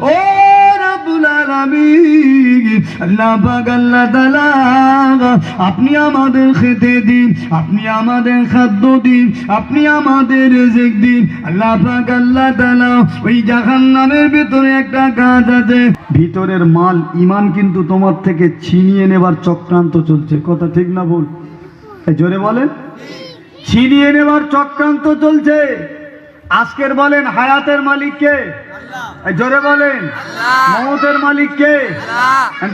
ও আপনি আমাদের খেতে দিন, আপনি আমাদের খাদ্য দিন, আপনি আমাদের রিজিক দিন। আল্লাহ আল্লাহ তাআলা, ওই জাহান্নামের ভিতরে একটা কাজ আছে, ভিতরের মাল ইমান কিন্তু তোমার থেকে ছিনিয়ে নেবার চক্রান্ত চলছে। কথা ঠিক না এই জোরে বলেন। ছিনিয়ে নেবার চক্রান্ত চলছে। আজকের বলেন হায়াতের মালিককে এই জোরে বলেন। মমতের মালিককে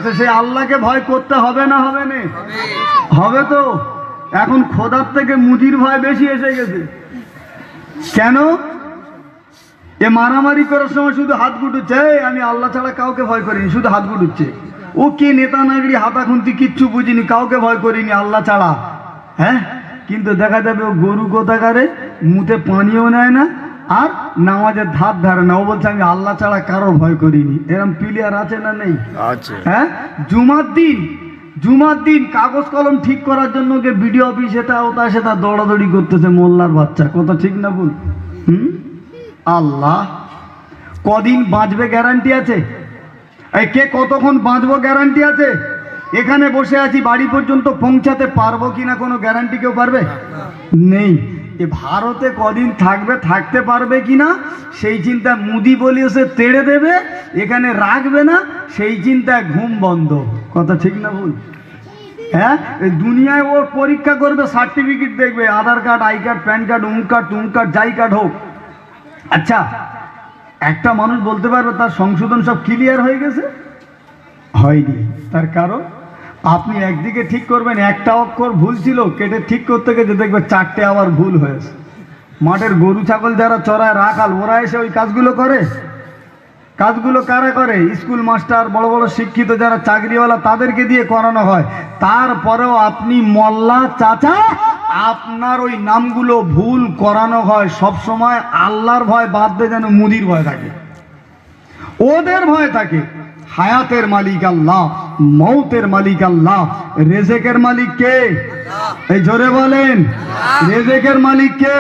তো সেই আল্লাহকে ভয় করতে হবে না হবে না? হবে। তো। এখন খোদার থেকে মুদির ভয় বেশি এসে গেছে। কেন? এ মারামারি করার সময় শুধু হাত গুটুচ্ছে। "এই, আমি আল্লাহ ছাড়া কাউকে ভয় করিনি শুধু হাত গুটুচ্ছে। ও কে নেতা নাগরি হাতা খুন্তি কিচ্ছু বুঝিনি কাউকে ভয় করিনি আল্লাহ ছাড়া। হ্যাঁ? কিন্তু দেখা যাবে ও গরু কোথাকারে মুতে পানিও নেয় না আর নামাজের ধার ধারে না। ও বলছে আমি আল্লাহ ছাড়া কারোর ভয় করিনি। এরম প্লেয়ার আছে না নেই? হ্যাঁ? জুমার দিন জুমার দিন কাগজ কলম ঠিক করার জন্য কে বিডিও অফিস এটা ওটা সেটা দৌড়াদৌড়ি করতেছে মোল্লার বাচ্চা। কত ঠিক না বল হুম? আল্লাহ কদিন বাঁচবে গ্যারান্টি আছে? এই কে কতক্ষণ বাঁচবো গ্যারান্টি আছে? এখানে বসে আছি বাড়ি পর্যন্ত পৌঁছাতে পারব কিনা কোনো গ্যারান্টি কেউ পারবে? নেই। এ ভারতে কদিন থাকবে, থাকতে পারবে কি না সেই চিন্তা মুদি বলি সে তেড়ে দেবে, এখানে রাখবে না, সেই চিন্তায় ঘুম বন্ধ। কথা ঠিক না ভুল? হ্যাঁ? দুনিয়ায় ওর পরীক্ষা করবে, সার্টিফিকেট দেখবে, Aadhaar card, I card, PAN card, um card টুম কার্ড, যাই কার্ড হোক। আচ্ছা একটা মানুষ বলতে পারবে, তার সংশোধন সব ক্লিয়ার হয়ে গেছে? হয়নি। তার কারণ? আপনি একদিকে ঠিক করবেন, একটা অক্ষর ভুল ছিল, কেটে ঠিক করতে গেছে দেখবে চারটে আবার ভুল হয়েছে। মাঠের গরু, ছাগল যারা চড়ায় রাখাল ওরা এসে ওই কাজগুলো করে। কাজগুলো কারা করে? স্কুল মাস্টার, বড় বড় শিক্ষিত যারা চাকরিওয়ালা, তাদেরকে দিয়ে করানো হয়। তারপরেও আপনি মল্লা চাচা, আপনার ওই নামগুলো ভুল করানো হয়। সব সময় আল্লাহর ভয় বাদ দিয়ে যেন মুদির ভয় থাকে। ওদের ভয় থাকে। হায়াতের মালিক আল্লাহ মৌতের মালিক আল্লাহ। রেজেকের মালিক কে? এই জোরে বলেন। রেজেকের মালিক কে?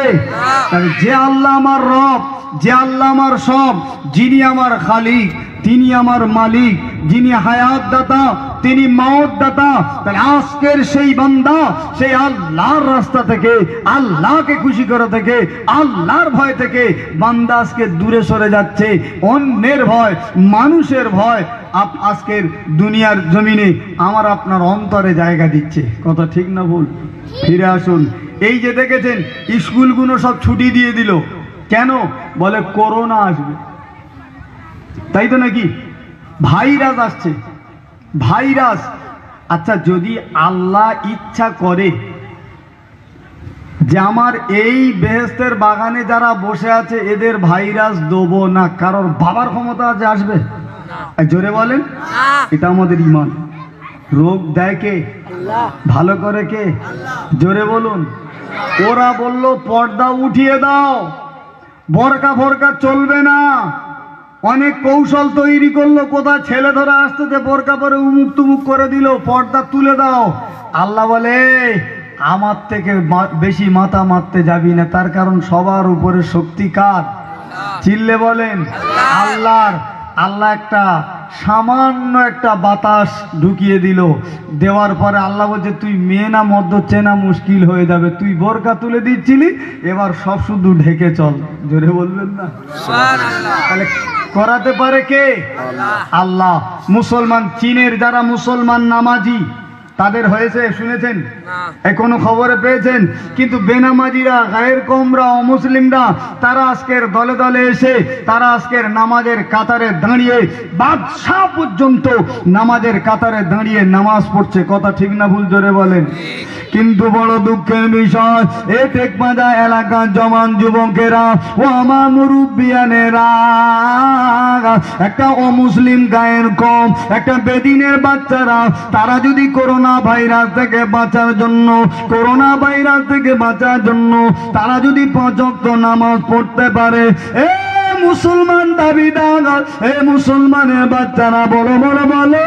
যে আল্লাহ আমার রব যে আল্লাহ আমার সব যিনি আমার খালিক তিনি আমার মালিক যিনি হায়াত দাতা তিনি মাওত দাতা তাহলে আজকের সেই বান্দা সেই আল্লাহর রাস্তা থেকে, আল্লাহকে খুশি করা থেকে, আল্লাহর ভয় থেকে বান্দা আজকে দূরে সরে যাচ্ছে। অন্যের ভয়, মানুষের ভয় আপ আজকের দুনিয়ার জমিনে আমার আপনার অন্তরে জায়গা দিচ্ছে। কথা ঠিক না ভুল? ফিরে আসুন। এই যে দেখেছেন, স্কুলগুলো সব ছুটি দিয়ে দিল। কেন? বলে করোনা আসবে। তাই তো নাকি? ভাইরাস আসছে। ভাইরাস। আচ্ছা যদি আল্লাহ ইচ্ছা করে যে আমার এই বেহেস্তের বাগানে যারা বসে আছে এদের ভাইরাস দেবো না। কারোর বাবার ক্ষমতা আছে আসবে? জোরে বলেন। এটা আমাদের ইমান। রোগ দেয় কে? ভালো করে কে? জোরে বলুন। ওরা বলল পর্দা উঠিয়ে দাও। বরকা ফরকা চলবে না। অনেক কৌশল তৈরি করল কোথা ছেলে ধরে আসতেছে বোরকা পরে উমুক তুমুক করে দিল পর্দা তুলে দাও। আল্লাহ বলে আমার থেকে বেশি মাথা মারতে যাবি না তার কারণ সবার উপরে শক্তি কার? চিল্লে বলেন আল্লাহর আল্লাহ একটা সামান্য একটা বাতাস ঢুকিয়ে দিল। দেওয়ার পরে আল্লাহ বলছে তুই মেয়ে না মদ্য চেনা মুশকিল হয়ে যাবে। তুই বোরকা তুলে দিচ্ছিলি এবার সব শুধু ঢেকে চল। জোরে বলবেন না? তাহলে করাতে পারে কে? আল্লাহ। মুসলমান চীনের যারা মুসলমান নামাজি তাদের হয়েছে শুনেছেন? এখনও খবরে পেয়েছেন? কিন্তু বেনামাজিরা গায়ের কমরা অমুসলিমরা তারা আজকের দলে দলে এসে তারা আজকের নামাজের কাতারে দাঁড়িয়ে বাদশাহ পর্যন্ত নামাজের কাতারে দাঁড়িয়ে নামাজ পড়ছে। কথা ঠিক না ভুল জোরে বলেন? কিন্তু বড় দুঃখের বিষয় এ টেকমাদা এলাকার জমান যুবকেরা ও আমার মুরব্বিয়ানেরা। একটা অমুসলিম গায়ের কম একটা বেদিনের বাচ্চারা তারা যদি করোনা ভাইরাস থেকে বাঁচার জন্য করোনা ভাইরাস থেকে বাঁচার জন্য তারা যদি পঁচক্ত নামাজ পড়তে পারে, এ মুসলমান দাবিদার, এ মুসলমানের বাচ্চারা বড় বড় বলো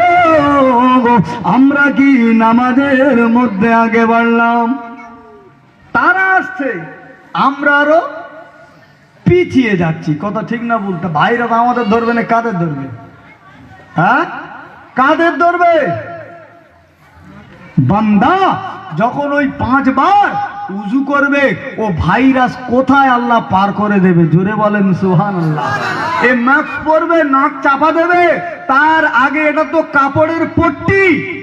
আমরা কি নামাজের মধ্যে আগে বাড়লাম? তারা আসছে, আমরা আরও পিছিয়ে যাচ্ছি। কথা ঠিক না বলতে ভাইরা আমাদের ধরবে না, কাদের ধরবে? হ্যাঁ? কাদের ধরবে? বান্দা, যখন ওই পাঁচবার উজু করবে, ও ভাইরাস কোথায় আল্লাহ পার করে দেবে? জোরে বলেন সুহান আল্লাহ এ মাস্ক পরবে, নাক চাপা দেবে, তার আগে এটা তো কাপড়ের পট্টি।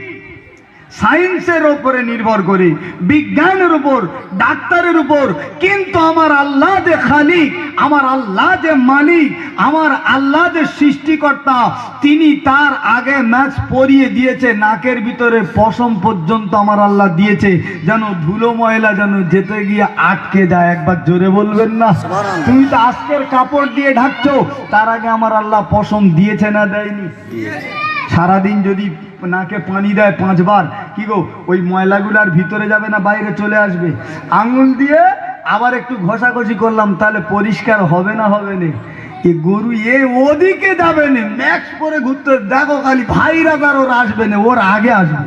সায়েন্সের উপরে নির্ভর করে বিজ্ঞানের উপর ডাক্তারের উপর। কিন্তু আমার আল্লাহ যে খালিক আমার আল্লাহ যে মালিক আমার আল্লাহ যে সৃষ্টিকর্তা তিনি তার আগে ম্যাচ পরিয়ে দিয়েছে নাকের ভিতরে পশম পর্যন্ত আমার আল্লাহ দিয়েছে। যেন ধুলো ময়লা যেন যেতে গিয়ে আটকে যায় একবার জোরে বলবেন না? তুমি তো আজকের কাপড় দিয়ে ঢাকছো তার আগে আমার আল্লাহ পশম দিয়েছে না দেয়নি? সারাদিন যদি নাকে পানি দেয় পাঁচবার, কি গো, ওই ময়লাগুলো আর ভিতরে যাবে না, বাইরে চলে আসবে? আঙুল দিয়ে আবার একটু ঘষাঘষি করলাম, তাহলে পরিষ্কার হবে না হবে না। এ গরু এ ওদিকে যাবে না ম্যাক্স পরে ঘুরতে, দেখো খালি ভাইরা তার ওর আসবে না, ওর আগে আসবে।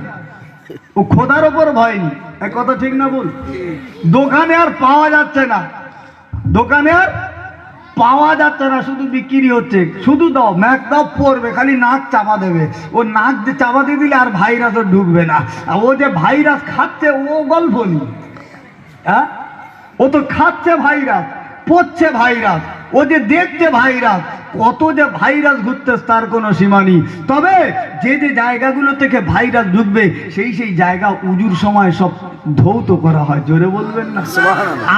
ও খোদার ওপর ভয় নেই। কথা ঠিক না বল? দোকানে আর পাওয়া যাচ্ছে না। দোকানে আর পাওয়া যাচ্ছে না, শুধু বিক্রি হচ্ছে। শুধু দাও, ম্যাক দাও পড়বে খালি নাক চাপা দেবে। ও নাক যে চাপা দিয়ে দিলে আর ভাইরাস ও ঢুকবে না। ও যে ভাইরাস খাচ্ছে, ও গল্প নেই। হ্যাঁ? ও তো খাচ্ছে ভাইরাস, পড়ছে ভাইরাস, ও যে দেখছে ভাইরাস, কত যে ভাইরাস ঘুরতে তার কোনো সীমা নেই। তবে যে যে জায়গাগুলো থেকে ভাইরাস ঢুকবে, সেই সেই জায়গা উজুর সময় সব ধৌত করা হয় জোরে বলবেন না?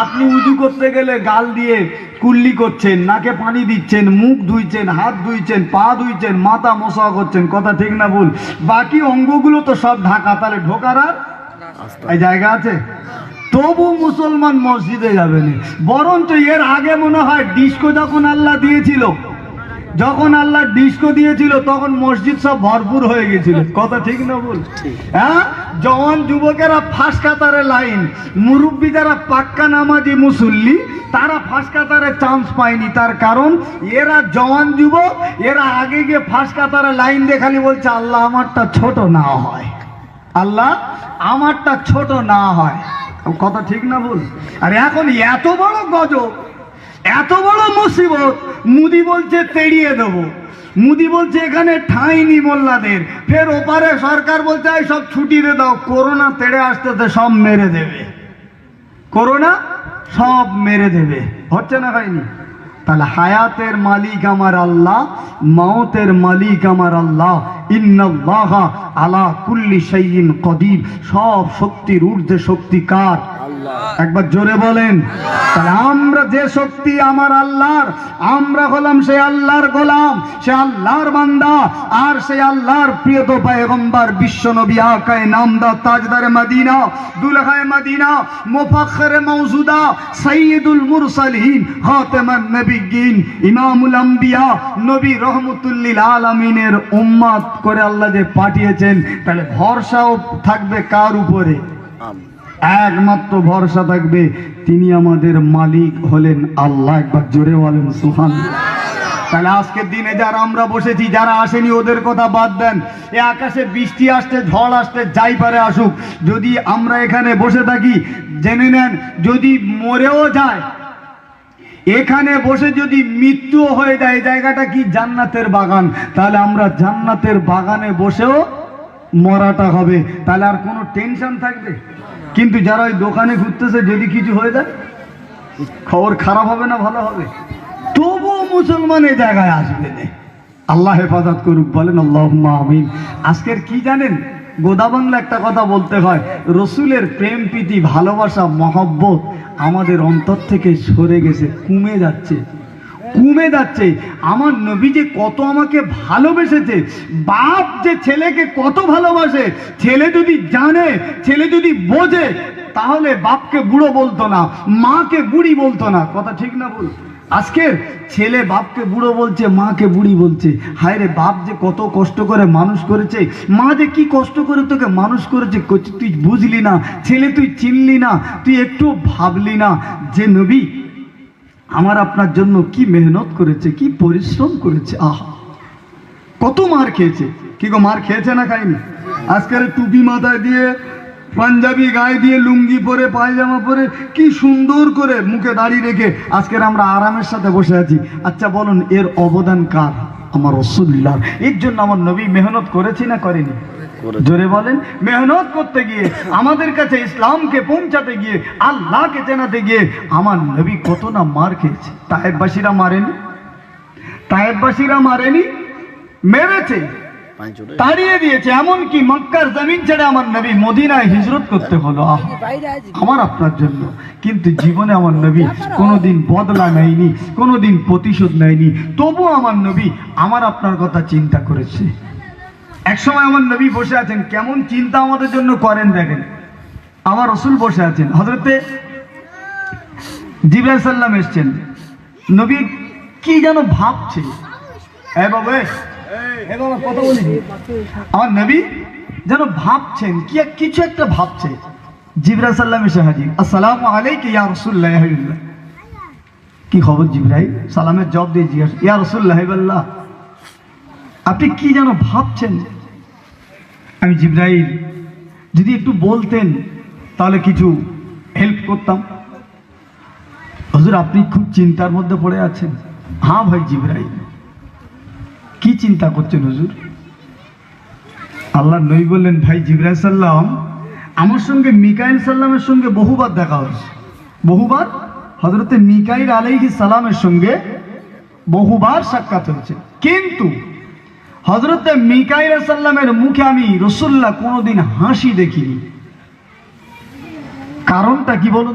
আপনি উজু করতে গেলে গাল দিয়ে কুল্লি করছেন নাকে পানি দিচ্ছেন মুখ ধুইছেন হাত ধুইছেন পা ধুইছেন মাথা মশা করছেন কথা ঠিক না ভুল। বাকি অঙ্গগুলো তো সব ঢাকা তাহলে ঢোকার আর এই জায়গা আছে? তবু মুসলমান মসজিদে যাবে না বরঞ্চ এর আগে মনে হয় ডিস্কো যখন আল্লাহ দিয়েছিল যখন আল্লাহ ডিস্কো দিয়েছিল, তখন মসজিদ সব ভরপুর হয়ে গেছিল। কথা ঠিক না বল হ্যাঁ? জওয়ান যুবকেরা ফাঁস কাতারে লাইন মুরব্বী যারা পাক্কা নামাজি মুসল্লি, তারা ফাঁস কাতারে চান্স পায়নি। তার কারণ, এরা জওয়ান যুবক, এরা আগে গিয়ে ফাঁস কাতারে লাইন দেখালি বলছে, আল্লাহ আমারটা ছোট না হয়। আল্লাহ আমারটা ছোট না হয়। কথা ঠিক না বল আর এখন এত বড় গজব এত বড় মুসিবত, মুদি বলছে তেড়িয়ে দেবো। মুদি বলছে এখানে ঠাঁই নি মোল্লাদের। ফের ওপারে সরকার বলছে, এই সব ছুটি দিয়ে দাও, করোনা তেড়ে আসতে সব মেরে দেবে। করোনা সব মেরে দেবে। হচ্ছে না হয়নি? তাহলে হায়াতের মালিক আমার আল্লাহ মাওতের মালিক আমার আল্লাহ, ইন্নাল্লাহ আলা কুল্লি শাইইন কদির। সব শক্তির ঊর্ধ্বে শক্তি কার? একবার জোরে বলেন। তাহলে আমরা যে শক্তি আমার আল্লাহর আমরা হলাম সে আল্লাহর গোলাম সে আল্লাহর বান্দা আর সে আল্লাহর প্রিয় তো পয়গম্বর বিশ্ব নবী আকায় নামদা তাজদার মদিনা দুলহায় মদিনা মুফাখর মৌজুদা সৈয়দুল মুরসালিন খাতেমান নবিগিন ইমামুল আম্বিয়া নবী রহমতুল্লিল আলামিনের উম্মাদ করে আল্লাহ যে পাঠিয়েছেন তাহলে ভরসাও থাকবে কার উপরে? একমাত্র ভরসা থাকবে, তিনি আমাদের মালিক হলেন আল্লাহ, একবার জোরে বলেন সুহান তাহলে আজকের দিনে যারা আমরা বসেছি, যারা আসেনি, ওদের কথা বাদ দেন। এ আকাশে বৃষ্টি আসতে, ঝড় আসতে, যাই পারে আসুক, যদি আমরা এখানে বসে থাকি, জেনে নেন, যদি মরেও যায়, এখানে বসে যদি মৃত্যু হয়ে যায় জায়গাটা কি জান্নাতের বাগান? তাহলে আমরা জান্নাতের বাগানে বসেও মরাটা হবে। তাহলে আর কোনো টেনশন থাকবে? কিন্তু যারা ওই দোকানে ঘুরতেছে, যদি কিছু হয়ে যায়, খবর খারাপ হবে না ভালো হবে? তবুও মুসলমান এই জায়গায় আসবে না। আল্লাহ হেফাজত করুক, বলেন আল্লাহ আমিন। আজকের কি জানেন? গোদা বাংলা একটা কথা বলতে হয়, রসুলের প্রেম, প্রীতি, ভালোবাসা, মহব্বত আমাদের অন্তর থেকে সরে গেছে, কমে যাচ্ছে। কমে যাচ্ছে। আমার নবী যে কত আমাকে ভালোবেসেছে, বাপ যে ছেলেকে কত ভালোবাসে, ছেলে যদি জানে, ছেলে যদি বোঝে, তাহলে বাপকে বুড়ো বলতো না, মাকে বুড়ি বলতো না। কথা ঠিক না বল আজকের ছেলে বাপকে বুড়ো বলছে, মাকে বুড়ি বলছে। হায় রে বাপ যে কত কষ্ট করে মানুষ করেছে। মা যে কি কষ্ট করে তোকে মানুষ করেছে তুই বুঝলি না? ছেলে তুই চিনলি না? তুই একটু ভাবলি না? যে নবী আমার আপনার জন্য কি মেহনত করেছে, কি পরিশ্রম করেছে? আহা! কত মার খেয়েছে? কি গো, মার খেয়েছে না খাইনি আজকের টুপি মাথায় দিয়ে, পাঞ্জাবি গায়ে দিয়ে, লুঙ্গি পরে, পায়জামা পরে, কি সুন্দর করে মুখে দাড়ি রেখে আজকের আমরা আরামের সাথে বসে আছি। আচ্ছা বলুন, এর অবদান কার? আমার রসুল্লাহ এর জন্য আমার নবী মেহনত করেছি না করেনি? জোরে বলেন মেহনত করতে গিয়ে আমাদের কাছে ইসলামকে পৌঁছাতে গিয়ে আল্লাহকে চেনাতে গিয়ে আমার নবী কত না মার খেয়েছে। তাহেববাসীরা মারেনি? তাহেববাসীরা মারেনি? মেরেছে। তাড়িয়ে দিয়েছে। এমন কি মক্কার জমিন ছেড়ে আমার নবী মদিনায় হিজরত করতে হলো। আমার আপনার জন্য। কিন্তু জীবনে আমার নবী কোনোদিন বদলা নেয়নি কোনোদিন প্রতিশোধ নেয়নি। তবু আমার নবী আমার আপনার কথা চিন্তা করেছে। এক সময় আমার নবী বসে আছেন, কেমন চিন্তা আমাদের জন্য করেন দেখেন। আমার রসুল বসে আছেন হজরতে জিব্রাইল সাল্লাম এসছেন। নবী কি যেন ভাবছে। আমার নবী যেন ভাবছেন, কি কিছু একটা ভাবছে। জিব্রাইল সাল্লাম এসে হাজির, আসসালামু আলাইকুম ইয়া হাবিবাল্লাহ। কি খবর জিবরাই সালামের জব দিয়ে জিজ্ঞাসা ইয়া হাবিবাল্লাহ। আপনি কি যেন ভাবছেন? আমি জিব্রাইল, যদি একটু বলতেন তাহলে কিছু হেল্প করতাম। হুজুর, আপনি খুব চিন্তার মধ্যে পড়ে আছেন। হ্যাঁ ভাই জিব্রাইল, কি চিন্তা করছেন হজুর? আল্লাহ নই বললেন, ভাই জিব্রাইল সাল্লাম, আমার সঙ্গে মিকাইল সাল্লামের সঙ্গে বহুবার দেখা হয়েছে। বহুবার? হজরতে মিকাইল আলাইহি সালামের সঙ্গে বহুবার সাক্ষাৎ হয়েছে। কিন্তু হজরতে মিকাইল সাল্লামের মুখে আমি রসুল্লাহ কোনোদিন হাসি দেখিনি। কারণটা কি বলো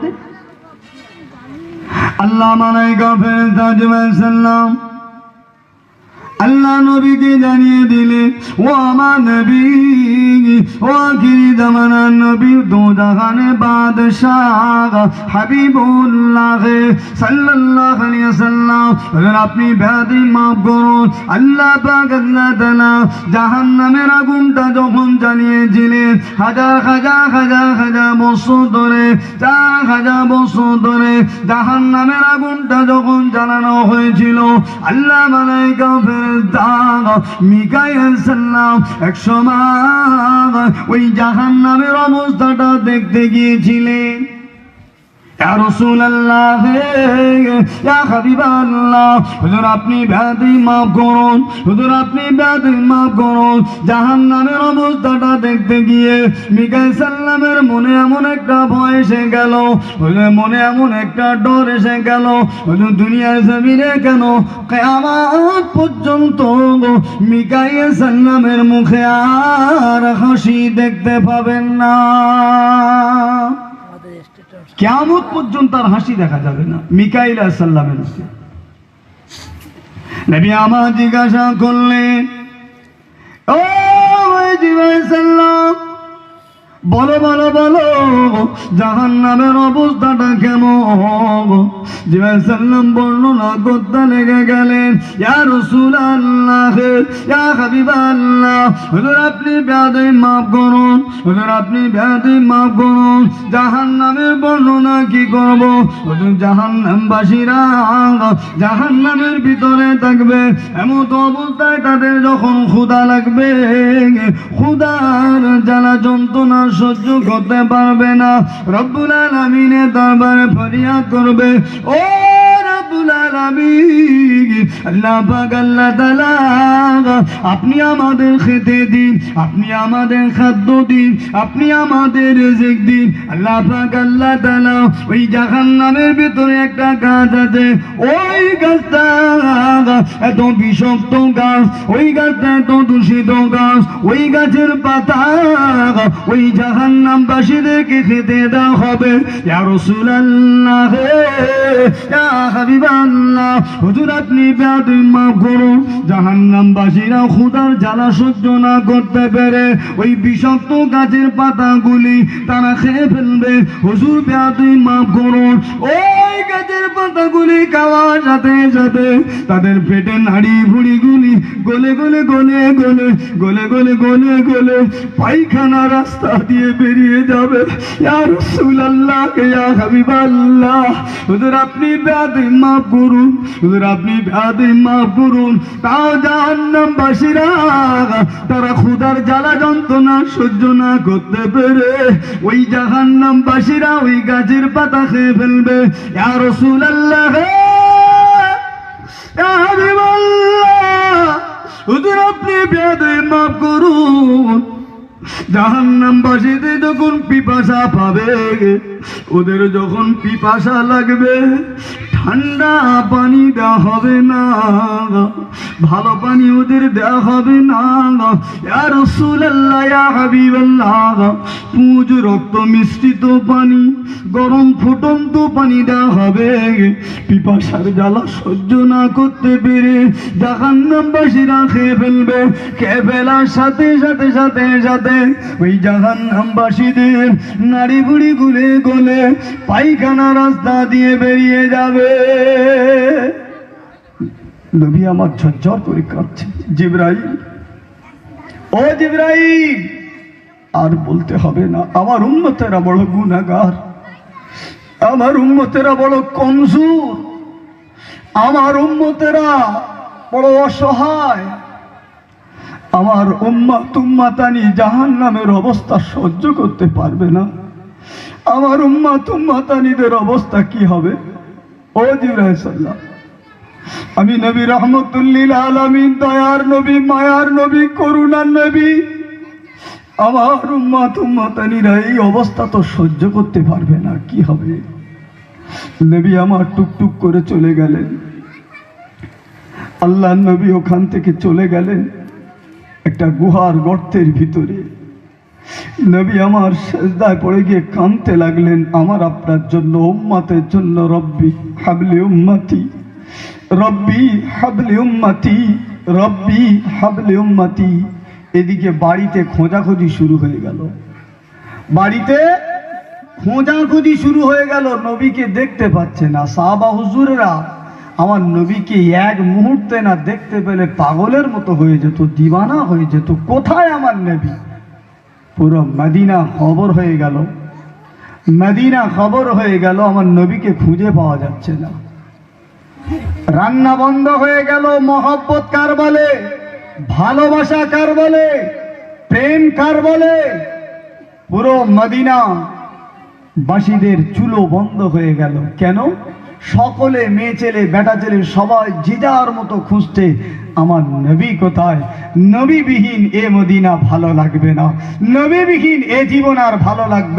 আল্লাহ মানে গাফের তাজমাল সাল্লাম আল্লাহ নবীকে জানিয়ে দিলে, ও আমার নবী, ও আখিরি নবী বাদশাহ হাবিবুল্লাহ সাল্লাল্লাহু আলাইহি আপনি ব্যাধি মাফ করুন, আল্লাহ পাক আল্লাহ জাহান্নামের আগুনটা যখন জ্বালিয়েছিলেন, হাজার হাজার হাজার হাজার বছর ধরে, চার হাজার বছর ধরে জাহান্নামের আগুনটা যখন জ্বালানো হয়েছিল, আল্লাহ মালাইকা ফেরেশতা মিকাইল সাল্লাম এক সময় ওই জাহান্নামের অবস্থাটা দেখতে গিয়েছিলেন। ইয়া রাসূলুল্লাহ, ইয়া হাবিবাল্লাহ। হুজুর, আপনি ব্যাধি মাফ করুন। হুজুর, আপনি ব্যাধি মাফ করুন। জাহান্নামের অবস্থাটা দেখতে গিয়ে মিকাইল সাল্লামের মনে এমন একটা ভয় এসে গেল। হুজুর, মনে এমন একটা ডর এসে গেল। হুজুর, দুনিয়ার জমিনে কেন কিয়ামত পর্যন্ত মিকাইল সাল্লামের মুখে আর হাসি দেখতে পাবেন না? কেমন পর্যন্ত আর হাসি দেখা যাবে না মিকাইল আসাল্লামের। নবী আমার জিজ্ঞাসা করলেন, ও জিবাই বলো বলো বলো জাহান নামের অবস্থাটা কেমন? জিবাই সাল্লাম বর্ণনা করতে লেগে গেলেন, ইয়া রসুল আল্লাহ ইয়া হাবিব আল্লাহ হুজুর আপনি ব্যাধি মাফ করুন, হুজুর আপনি ব্যাধি মাফ করুন জাহান নামের বর্ণনা কি করব? হুজুর জাহান নামবাসীরা জাহান নামের ভিতরে থাকবে এমন অবস্থায় তাদের যখন ক্ষুধা লাগবে, ক্ষুধার জ্বালা যন্ত্রণা সহ্য করতে পারবে না। রব্বুল নামিনে দরবারে ফরিয়াদ করবে। ও রব্বুল আলমিন, আল্লাহ পাক, আল্লাহ তাআলা আপনি আমাদের খেতে দিন, আপনি আমাদের খাদ্য দিন, আপনি আমাদের রিজিক দিন। আল্লাহ পাক, আল্লাহ তাআলা ওই জাহান্নামের ভিতরে একটা গাছ আছে, ওই গাছটা এত বিষাক্ত গাছ, ওই গাছটা এত দূষিত গাছ, ওই গাছের পাতা ওই জাহান্নামবাসীদেরকে খেতে দেওয়া হবে। রাসূলুল্লাহ, ইয়া হাবিবাল্লাহ, হুজুর আপনি ব্যাধি মাফ করুন, জাহান্নামবাসীরা ক্ষুধার জ্বালা সহ্য না করতে পেরে ওই বিষাক্ত গাছের পাতাগুলি তারা খেয়ে ফেলবে। হুজুর ব্যাধি মাফ করুন ওই গাছের পাতাগুলি খাওয়ার সাথে সাথে তাদের পেটে নাড়ি ভুড়িগুলি গলে গলে গলে গলে গলে গলে গলে গলে পায়খানা রাস্তা দিয়ে বেরিয়ে যাবে। ইয়া রাসূলুল্লাহ ইয়া হাবিবাল্লাহ, হুজুর আপনি ব্যাধি মাফ করুন, হুজুর আপনি ব্যাধি মাফ করুন। তাও জাহান্নাম বাসীরা তারা ক্ষুধার জ্বালা যন্ত্রণা সহ্য না করতে পেরে ওই জাহান্নাম বাসীরা ওই গাছের পাতা খেয়ে ফেলবে। আর রসুল আল্লাহ হুজুর আপনি বেদে মাফ করুন। জাহান্নাম যখন পিপাসা পাবে, ওদের যখন পিপাসা লাগবে ঠান্ডা পানি দেওয়া হবে না ভালো পানি ওদের দেওয়া হবে না পুজ, রক্ত মিশ্রিত পানি, গরম ফুটন্ত পানি দেওয়া হবে পিপাসার জ্বালা সহ্য না করতে পেরে জাহান্নামবাসীরা খেয়ে ফেলবে। খেয়ে ফেলার সাথে সাথে সাথে সাথে ওই জাহান্নামবাসীদের নাড়ি গুড়ি গুলে গলে পায়খানা রাস্তা দিয়ে বেরিয়ে যাবে। নবী আমার ঝরঝর করে কাঁদছে। জিব্রাইল, ও জিব্রাইল, আর বলতে হবে না, আমার বড় গুণাগার আমার উন্মতেরা বড় কমজোর, আমার উন্মতেরা বড় অসহায়, আমার উম্মা তুম্মাতানি জাহান নামের অবস্থা সহ্য করতে পারবে না। আমার উম্মা তুম্মাতানিদের অবস্থা কি হবে? ও জিব্রাহিম সাল্লাম আমি নবী রহমতুল্লিল দয়ার নবী, মায়ার নবী, করুণার নবী। আমার উম্মা তুম্মাতানিরা এই অবস্থা তো সহ্য করতে পারবে না, কি হবে? নবী আমার টুকটুক করে চলে গেলেন। আল্লাহ নবী ওখান থেকে চলে গেলেন একটা গুহার গর্তের ভিতরে। নবী আমার সেজদায় পড়ে গিয়ে কাঁদতে লাগলেন, আমার আপনার জন্য, উম্মাতের জন্য, রব্বি হাবলি উম্মাতি, রব্বি হাবলি উম্মাতি, রব্বি হাবলি উম্মাতি। এদিকে বাড়িতে খোঁজাখুঁজি শুরু হয়ে গেল। বাড়িতে খোঁজাখুঁজি শুরু হয়ে গেল, নবীকে দেখতে পাচ্ছে না। সাহাবা হুজুরেরা আমার নবীকে এক মুহূর্তে না দেখতে পেলে পাগলের মতো হয়ে যেত, দিবানা হয়ে যেত। কোথায় আমার নবী? পুরো মদিনা খবর হয়ে গেল। মদিনা খবর হয়ে গেল, আমার নবীকে খুঁজে পাওয়া যাচ্ছে না। রান্না বন্ধ হয়ে গেল, মহব্বত কার বলে? ভালোবাসা কার বলে? প্রেম কার বলে? পুরো মদিনা বাসীদের চুলো বন্ধ হয়ে গেল। কেন? সকলে মেয়ে ছেলে, বেটা ছেলে, সবাই যার মতো খুঁজতে, আমার নবী কোথায়? নবীবিহীন এ মদিনা ভালো লাগবে না। নবীবিহীন এ জীবন আর ভালো লাগবে